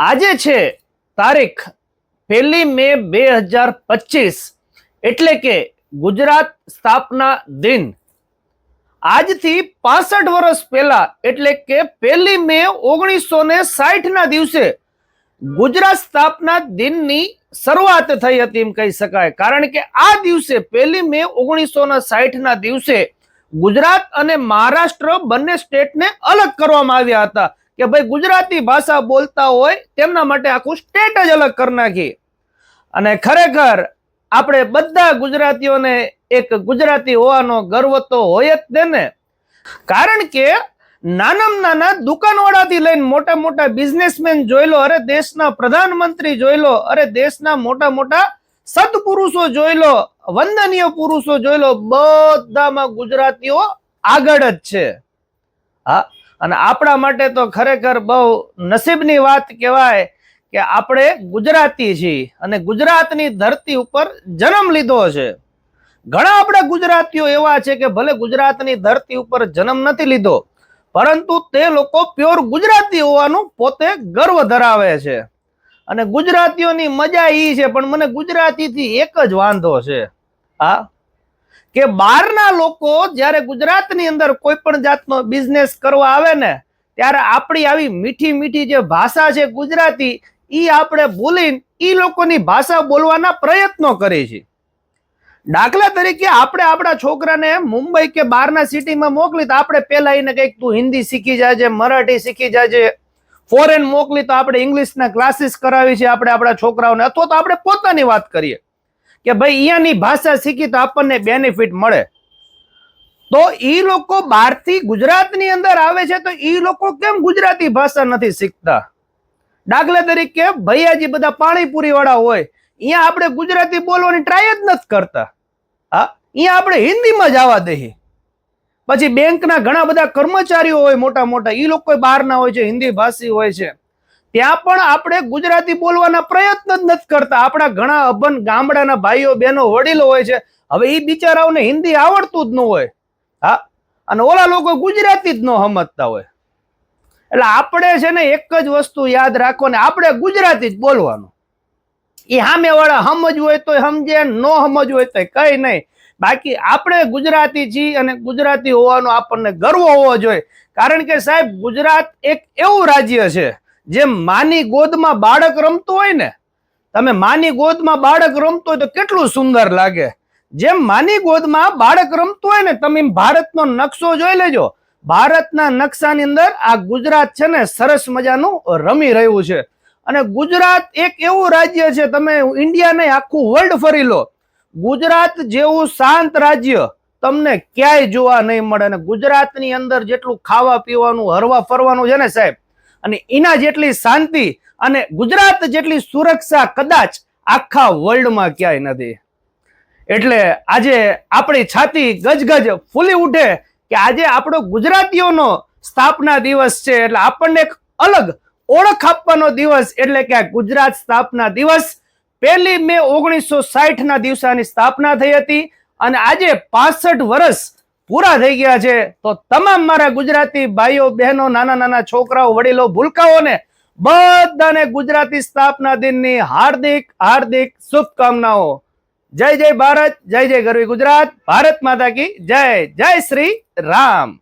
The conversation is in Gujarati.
આજે છે તારીખ પહેલી મે બે હજાર પચીસ એટલે કે ગુજરાત સ્થાપના દિન. આજથી પાસઠ વર્ષ પહેલા એટલે કે પહેલી મે ઓગણીસો ને સાઠના દિવસે ગુજરાત સ્થાપના દિનની શરૂઆત થઈ હતી એમ કહી શકાય. કારણ કે આ દિવસે પહેલી મે ઓગણીસો ને સાઠના દિવસે ગુજરાત અને મહારાષ્ટ્ર બંને સ્ટેટને અલગ કરવામાં આવ્યા હતા. કે ભાઈ ગુજરાતી ભાષા બોલતા હોય તેમના માટે આખું સ્ટેટ જ અલગ કરી નાખી. અને ખરેખર આપણે બધા ગુજરાતીઓને એક ગુજરાતી હોવાનો ગર્વ તો હોય જ તેને કારણ કે નાનામાં નાના દુકાનવાળાથી લઈને મોટા મોટા બિઝનેસમેન જોઈ લો અરે દેશના પ્રધાનમંત્રી જોઈ લો અરે દેશના મોટા મોટા સદપુરુષો જોઈ લો વંદનીય પુરુષો જોઈ લો બધામાં ગુજરાતીઓ આગળ જ છે. હા અને આપણા માટે તો ખરેખર બહુ નસીબની વાત કહેવાય કે આપણે ગુજરાતી છીએ અને ગુજરાતની ધરતી ઉપર જન્મ લીધો છે. ઘણા આપણા ગુજરાતીઓ એવા છે કે ભલે ગુજરાતની ધરતી ઉપર જન્મ નથી લીધો, પરંતુ તે લોકો પ્યોર ગુજરાતી હોવાનું પોતે ગર્વ ધરાવે છે. અને ગુજરાતીઓની મજા એ છે, પણ મને ગુજરાતીથી એક જ વાંધો છે. હા? કે બહારના લોકો જ્યારે ગુજરાતની અંદર કોઈ પણ જાતનો બિઝનેસ કરવા આવે ને, ત્યારે આપણી આવી મીઠી મીઠી જે ભાષા છે ગુજરાતી એ આપણે ભૂલીને એ લોકોની ભાષા બોલવાના પ્રયત્નો કરીએ છીએ દાખલા તરીકે આપણે આપણા છોકરાને મુંબઈ કે બહારના સિટીમાં મોકલી તો આપણે પેલા એને કંઈક તું હિન્દી શીખી જાજે, મરાઠી શીખી જાજે ફોરેન મોકલી તો આપણે ઇંગ્લિશના ક્લાસીસ કરાવી છે આપણે આપણા છોકરાઓને, અથવા તો આપણે પોતાની વાત કરીએ. કે ભાઈ અહીંયાની ભાષા શીખી તો આપણને બેનિફિટ મળે. તો એ લોકો બહારથી ગુજરાતની અંદર આવે છે તો એ લોકો કેમ ગુજરાતી ભાષા નથી શીખતા? દાખલા તરીકે ભૈયાજી બધા પાણીપુરી વાળા હોય અહીંયા આપણે ગુજરાતી બોલવાની ટ્રાય જ નથી કરતા. હા અહીંયા આપણે હિન્દીમાં જ આવવા દઈએ. પછી બેંકના ઘણા બધા કર્મચારીઓ હોય મોટા મોટા એ લોકો બહારના હોય છે, હિન્દી ભાષી હોય છે. ત્યાં પણ આપણે ગુજરાતી બોલવાના પ્રયત્ન જ નથી કરતા. આપણા ઘણા અભન ગામડાના ભાઈઓ, બહેનો, વડીલો હોય છે. હવે એ બિચારાઓને હિન્દી આવડતું જ ન હોય. હા? અને ઓલા લોકો ગુજરાતી જ ન સમજતા હોય. એટલે આપણે છે ને એક જ વસ્તુ યાદ રાખો ને આપણે ગુજરાતી જ બોલવાનું. એ સામે વાળા સમજવું હોય તો સમજે, ન સમજવું હોય તો કઈ નહીં. બાકી આપણે ગુજરાતી છીએ અને ગુજરાતી હોવાનો આપણને ગર્વ હોવો જોઈએ. કારણ કે સાહેબ, ગુજરાત એક એવું રાજ્ય છે જેમ માની ગોદમાં બાળક રમતું હોય ને, તમે માની ગોદમાં બાળક રમતું હોય તો કેટલું સુંદર લાગે. જેમ માની ગોદમાં બાળક રમતું હોય ને, તમે ભારતનો નકશો જોઈ લેજો. ભારતના નકશાની અંદર આ ગુજરાત છે ને, સરસ મજાનું રમી રહ્યું છે. અને ગુજરાત એક એવું રાજ્ય છે, તમે ઇન્ડિયા નહીં, આખું વર્લ્ડ ફરી લો. ગુજરાત જેવું શાંત રાજ્ય તમને ક્યાંય જોવા નહીં મળે. અને ગુજરાતની અંદર જેટલું ખાવા પીવાનું હરવા ફરવાનું છે ને સાહેબ અને એના જેટલી શાંતિ અને ગુજરાત જેટલી સુરક્ષા કદાચ આખા વર્લ્ડમાં ક્યાંય નથી. એટલે આજે આપણી છાતી ગજગજ ફૂલી ઉઠે કે આજે આપણો ગુજરાતીઓનો સ્થાપના દિવસ છે, એટલે આપણને એક અલગ ઓળખ આપવાનો દિવસ, એટલે કે ગુજરાત સ્થાપના દિવસ પહેલી મે ઓગણીસો સાઠ ના દિવસાની સ્થાપના થઈ હતી અને આજે પાસઠ વર્ષ પૂરા થઈ ગયા છે, તો તમામ મારા ગુજરાતી ભાઈઓ, બહેનો, નાના નાના છોકરાઓ, વડીલો, ભૂલકાઓને બધાને ગુજરાતી સ્થાપના દિનની હાર્દિક હાર્દિક શુભકામનાઓ. જય જય ભારત, જય જય ગરવી ગુજરાત. ભારત માતા કી જય જય શ્રી રામ.